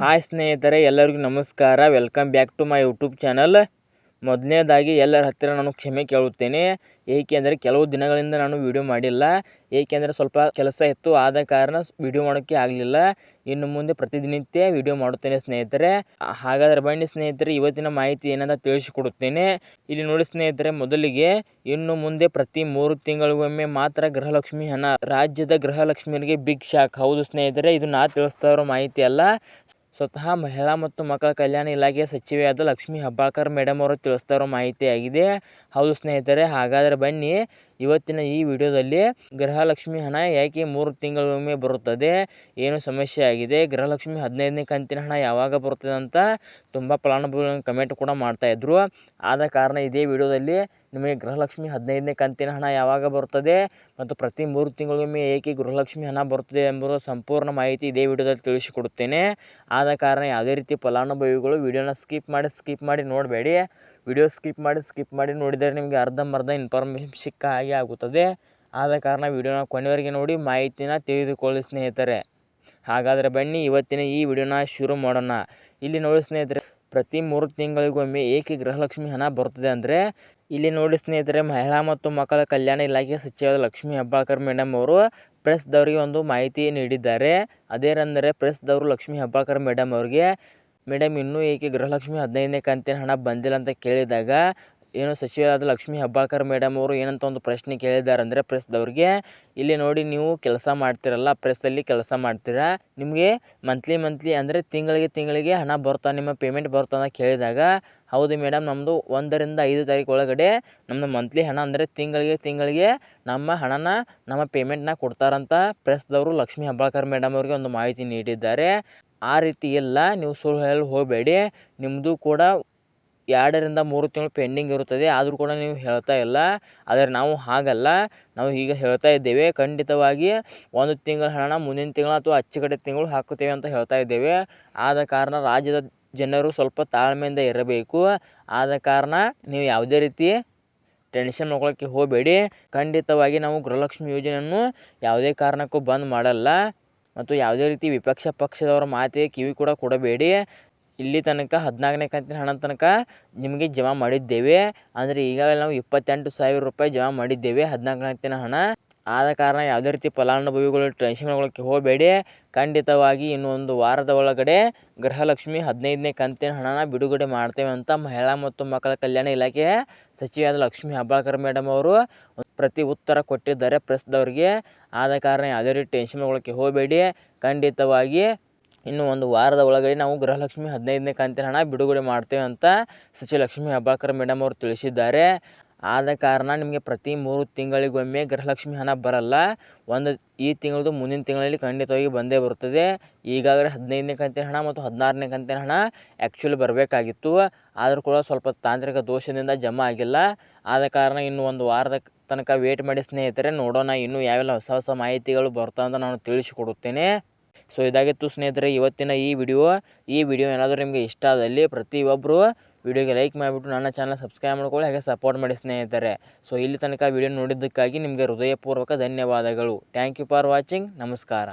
Hi ಸ್ನೇಹಿತರೆ, ಎಲ್ಲರಿಗೂ ನಮಸ್ಕಾರ. Welcome back to my YouTube channel ಮೊದಲನೇದಾಗಿ ಎಲ್ಲರ ಹತ್ತಿರ ನಾನು ಕ್ಷಮೆ ಕೇಳುತ್ತೇನೆ. ಏಕೆಂದರೆ ಕೆಲವು ದಿನಗಳಿಂದ ನಾನು ವಿಡಿಯೋ ಮಾಡಿಲ್ಲ. ಏಕೆಂದರೆ ಸ್ವಲ್ಪ ಕೆಲಸ ಇತ್ತು, ಆದ ಕಾರಣ ವಿಡಿಯೋ ಮಾಡೋಕ್ಕೆ ಆಗಲಿಲ್ಲ. ಇನ್ನು ಮುಂದೆ ಪ್ರತಿದಿನಿತ್ಯ ವಿಡಿಯೋ ಮಾಡುತ್ತೇನೆ ಸ್ನೇಹಿತರೆ. ಹಾಗಾದರೆ ಬನ್ನಿ ಸ್ನೇಹಿತರೆ, ಇವತ್ತಿನ ಮಾಹಿತಿ ಏನಂತ ತಿಳಿಸಿಕೊಡುತ್ತೇನೆ. ಇಲ್ಲಿ ನೋಡಿ ಸ್ನೇಹಿತರೆ, ಮೊದಲಿಗೆ ಇನ್ನು ಮುಂದೆ ಪ್ರತಿ ಮೂರು ತಿಂಗಳಿಗೊಮ್ಮೆ ಮಾತ್ರ ಗೃಹಲಕ್ಷ್ಮಿ ಹಣ, ರಾಜ್ಯದ ಗೃಹಲಕ್ಷ್ಮಿಯರಿಗೆ ಬಿಗ್ ಶಾಕ್ ಹೌದು ಸ್ನೇಹಿತರೆ, ಇದು ನಾ ತಿಳಿಸ್ತಾ ಇರೋ ಮಾಹಿತಿ ಅಲ್ಲ. ಸ್ವತಃ ಮಹಿಳಾ ಮತ್ತು ಮಕ್ಕಳ ಕಲ್ಯಾಣ ಇಲಾಖೆಯ ಸಚಿವೆಯಾದ ಲಕ್ಷ್ಮೀ ಹೆಬ್ಬಾಳ್ಕರ್ ಮೇಡಮ್ ಅವರು ತಿಳಿಸ್ತಾರೋ ಮಾಹಿತಿಯಾಗಿದೆ. ಹೌದು ಸ್ನೇಹಿತರೆ, ಹಾಗಾದರೆ ಬನ್ನಿ. ಇವತ್ತಿನ ಈ ವಿಡಿಯೋದಲ್ಲಿ ಗೃಹಲಕ್ಷ್ಮಿ ಹಣ ಯಾಕೆ ಮೂರು ತಿಂಗಳಿಗೊಮ್ಮೆ ಬರುತ್ತದೆ? ಏನು ಸಮಸ್ಯೆ ಆಗಿದೆ? ಗೃಹಲಕ್ಷ್ಮಿ ಹದಿನೈದನೇ ಕಂತಿನ ಹಣ ಯಾವಾಗ ಬರುತ್ತದೆ ಅಂತ ತುಂಬ ಫಲಾನುಭವಿಗಳು ಕಮೆಂಟ್ ಕೂಡ ಮಾಡ್ತಾಯಿದ್ರು ಆದ ಕಾರಣ ಇದೇ ವಿಡಿಯೋದಲ್ಲಿ ನಿಮಗೆ ಗೃಹಲಕ್ಷ್ಮಿ ಹದಿನೈದನೇ ಕಂತಿನ ಹಣ ಯಾವಾಗ ಬರುತ್ತದೆ ಮತ್ತು ಪ್ರತಿ ಮೂರು ತಿಂಗಳಿಗೊಮ್ಮೆ ಏಕೆ ಗೃಹಲಕ್ಷ್ಮಿ ಹಣ ಬರುತ್ತದೆ ಎಂಬುದರ ಸಂಪೂರ್ಣ ಮಾಹಿತಿ ಇದೇ ವಿಡಿಯೋದಲ್ಲಿ ತಿಳಿಸಿಕೊಡುತ್ತೇನೆ. ಆದ ಕಾರಣ ಯಾವುದೇ ರೀತಿ ಫಲಾನುಭವಿಗಳು ವಿಡಿಯೋನ ಸ್ಕಿಪ್ ಮಾಡಿ ಸ್ಕಿಪ್ ಮಾಡಿ ನೋಡಬೇಡಿ. ವಿಡಿಯೋ ಸ್ಕಿಪ್ ಮಾಡಿ ಸ್ಕಿಪ್ ಮಾಡಿ ನೋಡಿದರೆ ನಿಮಗೆ ಅರ್ಧಂಬರ್ಧ ಇನ್ಫಾರ್ಮೇಷನ್ ಸಿಕ್ಕ ಹಾಗೆ ಆಗುತ್ತದೆ. ಆದ ಕಾರಣ ವಿಡಿಯೋನ ಕೊನೆವರೆಗೆ ನೋಡಿ, ಮಾಹಿತಿನ ತಿಳಿದುಕೊಳ್ಳಿ ಸ್ನೇಹಿತರೆ. ಹಾಗಾದರೆ ಬನ್ನಿ, ಇವತ್ತಿನ ಈ ವಿಡಿಯೋನ ಶುರು ಮಾಡೋಣ. ಇಲ್ಲಿ ನೋಡಿ ಸ್ನೇಹಿತರೆ, ಪ್ರತಿ ಮೂರು ತಿಂಗಳಿಗೊಮ್ಮೆ ಏಕೆ ಗೃಹಲಕ್ಷ್ಮಿ ಹಣ ಬರುತ್ತದೆ ಅಂದರೆ, ಇಲ್ಲಿ ನೋಡಿ ಸ್ನೇಹಿತರೆ, ಮಹಿಳಾ ಮತ್ತು ಮಕ್ಕಳ ಕಲ್ಯಾಣ ಇಲಾಖೆ ಸಚಿವ ಲಕ್ಷ್ಮೀ ಹೆಬ್ಬಾಳ್ಕರ್ ಮೇಡಮ್ ಅವರು ಪ್ರೆಸ್ದವರಿಗೆ ಒಂದು ಮಾಹಿತಿ ನೀಡಿದ್ದಾರೆ. ಅದೇನೆಂದರೆ ಪ್ರೆಸ್ದವರು ಲಕ್ಷ್ಮೀ ಹೆಬ್ಬಾಳ್ಕರ್ ಮೇಡಮ್ ಅವರಿಗೆ ಮೇಡಮ್, ಇನ್ನೂ ಏಕೆ ಗೃಹಲಕ್ಷ್ಮಿ ಹದಿನೈದನೇ ಕಂತಿನ ಹಣ ಬಂದಿಲ್ಲ ಅಂತ ಕೇಳಿದಾಗ ಏನು ಸಚಿವರಾದ ಲಕ್ಷ್ಮೀ ಹೆಬ್ಬಾಳ್ಕರ್ ಮೇಡಮ್ ಅವರು ಏನಂತ ಒಂದು ಪ್ರಶ್ನೆ ಕೇಳಿದ್ದಾರೆ ಅಂದರೆ, ಪ್ರೆಸ್ದವ್ರಿಗೆ, ಇಲ್ಲಿ ನೋಡಿ ನೀವು ಕೆಲಸ ಮಾಡ್ತಿರಲ್ಲ ಪ್ರೆಸ್ಸಲ್ಲಿ ಕೆಲಸ ಮಾಡ್ತೀರಾ? ನಿಮಗೆ ಮಂತ್ಲಿ ಮಂತ್ಲಿ ಅಂದರೆ ತಿಂಗಳಿಗೆ ತಿಂಗಳಿಗೆ ಹಣ ಬರ್ತಾ ನಿಮ್ಮ ಪೇಮೆಂಟ್ ಬರ್ತಾ ಅಂತ ಕೇಳಿದಾಗ, ಹೌದು ಮೇಡಮ್ ನಮ್ಮದು ಒಂದರಿಂದ ಐದು ತಾರೀಕು ಒಳಗಡೆ ನಮ್ಮದು ಮಂತ್ಲಿ ಹಣ ಅಂದರೆ ತಿಂಗಳಿಗೆ ತಿಂಗಳಿಗೆ ನಮ್ಮ ಹಣನ ನಮ್ಮ ಪೇಮೆಂಟ್ನ ಕೊಡ್ತಾರಂತ ಪ್ರೆಸ್ದವರು ಲಕ್ಷ್ಮೀ ಹೆಬ್ಬಾಳ್ಕರ್ ಮೇಡಮ್ ಅವರಿಗೆ ಒಂದು ಮಾಹಿತಿ ನೀಡಿದ್ದಾರೆ. ಆ ರೀತಿ ಇಲ್ಲ ನೀವು ಸುಳ್ಳು ಹೇಳಲು ಹೋಗಬೇಡಿ. ನಿಮ್ಮದು ಕೂಡ ಎರಡರಿಂದ ಮೂರು ತಿಂಗಳು ಪೆಂಡಿಂಗ್ ಇರುತ್ತದೆ. ಆದರೂ ಕೂಡ ನೀವು ಹೇಳ್ತಾ ಇಲ್ಲ. ಆದರೆ ನಾವು ಹಾಗಲ್ಲ. ನಾವು ಈಗ ಹೇಳ್ತಾ ಇದ್ದೇವೆ. ಖಂಡಿತವಾಗಿ ಒಂದು ತಿಂಗಳ ಹಣ, ಮುಂದಿನ ತಿಂಗಳು ಅಥವಾ ಅಚ್ಚುಕಟ್ಟೆ ತಿಂಗಳು ಹಾಕುತ್ತೇವೆ ಅಂತ ಹೇಳ್ತಾ ಇದ್ದೇವೆ. ಆದ ಕಾರಣ ರಾಜ್ಯದ ಜನರು ಸ್ವಲ್ಪ ತಾಳ್ಮೆಯಿಂದ ಇರಬೇಕು. ಆದ ಕಾರಣ ನೀವು ಯಾವುದೇ ರೀತಿ ಟೆನ್ಷನ್ ಮಾಡ್ಕೊಳ್ಳೋಕ್ಕೆ ಹೋಗಬೇಡಿ. ಖಂಡಿತವಾಗಿ ನಾವು ಗೃಹಲಕ್ಷ್ಮಿ ಯೋಜನೆಯನ್ನು ಯಾವುದೇ ಕಾರಣಕ್ಕೂ ಬಂದ್ ಮಾಡಲ್ಲ. ಮತ್ತು ಯಾವುದೇ ರೀತಿ ವಿಪಕ್ಷ ಪಕ್ಷದವರ ಮಾತಿಗೆ ಕಿವಿ ಕೂಡ ಕೊಡಬೇಡಿ. ಇಲ್ಲಿ ತನಕ ಹದಿನಾಲ್ಕನೇ ಕಂತಿನ ಹಣ ತನಕ ನಿಮಗೆ ಜಮಾ ಮಾಡಿದ್ದೇವೆ. ಅಂದರೆ ಈಗಾಗಲೇ ನಾವು ಇಪ್ಪತ್ತೆಂಟು ಸಾವಿರ ರೂಪಾಯಿ ಜಮಾ ಮಾಡಿದ್ದೇವೆ ಹದಿನಾಲ್ಕು ಕಂತಿನ ಹಣ. ಆದ ಕಾರಣ ಯಾವುದೇ ರೀತಿ ಫಲಾನುಭವಿಗಳು, ಟೆನ್ಷನ್ ಒಳಗೆ ಹೋಗಬೇಡಿ. ಖಂಡಿತವಾಗಿ ಇನ್ನೊಂದು ವಾರದ ಒಳಗಡೆ ಗೃಹಲಕ್ಷ್ಮಿ ಹದಿನೈದನೇ ಕಂತಿನ ಹಣನ ಬಿಡುಗಡೆ ಮಾಡ್ತೇವೆ ಅಂತ ಮಹಿಳಾ ಮತ್ತು ಮಕ್ಕಳ ಕಲ್ಯಾಣ ಇಲಾಖೆ ಸಚಿವೆಯಾದ ಲಕ್ಷ್ಮೀ ಹೆಬ್ಬಾಳ್ಕರ್ ಮೇಡಮ್ ಅವರು. ಪ್ರತಿ ಉತ್ತರ ಕೊಟ್ಟಿದ್ದಾರೆ. ಪ್ರೆಸ್ದವ್ರಿಗೆ ಆದ ಕಾರಣ ಯಾವುದೇ ರೀತಿ ಟೆನ್ಷನ್ ಒಳಗೆ ಹೋಗಬೇಡಿ. ಖಂಡಿತವಾಗಿ ಇನ್ನು ಒಂದು ವಾರದ ಒಳಗಡೆ ನಾವು ಗೃಹಲಕ್ಷ್ಮಿ ಹದಿನೈದನೇ ಕಂತಿನ ಹಣ ಬಿಡುಗಡೆ ಮಾಡ್ತೇವೆ ಅಂತ ಸಚಿವ ಲಕ್ಷ್ಮೀ ಹೆಬ್ಬಾಳ್ಕರ್ ಮೇಡಮ್ ಅವರು ತಿಳಿಸಿದ್ದಾರೆ. ಆದ ಕಾರಣ ನಿಮಗೆ ಪ್ರತಿ ಮೂರು ತಿಂಗಳಿಗೊಮ್ಮೆ ಗೃಹಲಕ್ಷ್ಮಿ ಹಣ ಬರಲ್ಲ. ಒಂದು ಈ ತಿಂಗಳದು ಮುಂದಿನ ತಿಂಗಳಲ್ಲಿ ಖಂಡಿತವಾಗಿ ಬಂದೇ ಬರುತ್ತದೆ. ಈಗಾಗಲೇ ಹದಿನೈದನೇ ಕಂತಿನ ಹಣ ಮತ್ತು ಹದಿನಾರನೇ ಕಂತಿನ ಹಣ ಆ್ಯಕ್ಚುಲಿ ಬರಬೇಕಾಗಿತ್ತು. ಆದರೂ ಕೂಡ ಸ್ವಲ್ಪ ತಾಂತ್ರಿಕ ದೋಷದಿಂದ ಜಮಾ ಆಗಿಲ್ಲ. ಆದ ಕಾರಣ ಇನ್ನು ಒಂದು ವಾರದ ತನಕ ವೇಟ್ ಮಾಡಿ ಸ್ನೇಹಿತರೆ, ನೋಡೋಣ ಇನ್ನೂ ಯಾವೆಲ್ಲ ಹೊಸ ಹೊಸ ಮಾಹಿತಿಗಳು ಬರ್ತಾವೆ ಅಂತ ನಾನು ತಿಳಿಸಿಕೊಡುತ್ತೇನೆ. ಸೊ ಇದಾಗಿತ್ತು ಸ್ನೇಹಿತರೆ, ಇವತ್ತಿನ ಈ ವಿಡಿಯೋ. ಈ ವಿಡಿಯೋ ಏನಾದರೂ ನಿಮಗೆ ಇಷ್ಟ ಆದಲ್ಲಿ ಪ್ರತಿಯೊಬ್ಬರು ವಿಡಿಯೋಗೆ ಲೈಕ್ ಮಾಡಿಬಿಟ್ಟು ನನ್ನ ಚಾನಲ್ ಸಬ್ಸ್ಕ್ರೈಬ್ ಮಾಡ್ಕೊಳ್ಳಿ, ಹಾಗೆ ಸಪೋರ್ಟ್ ಮಾಡಿ ಸ್ನೇಹಿತರೆ. ಸೊ ಇಲ್ಲಿ ತನಕ ವಿಡಿಯೋ ನೋಡಿದ್ದಕ್ಕಾಗಿ ನಿಮಗೆ ಹೃದಯಪೂರ್ವಕ ಧನ್ಯವಾದಗಳು. ಥ್ಯಾಂಕ್ ಯು ಫಾರ್ ವಾಚಿಂಗ್ ನಮಸ್ಕಾರ.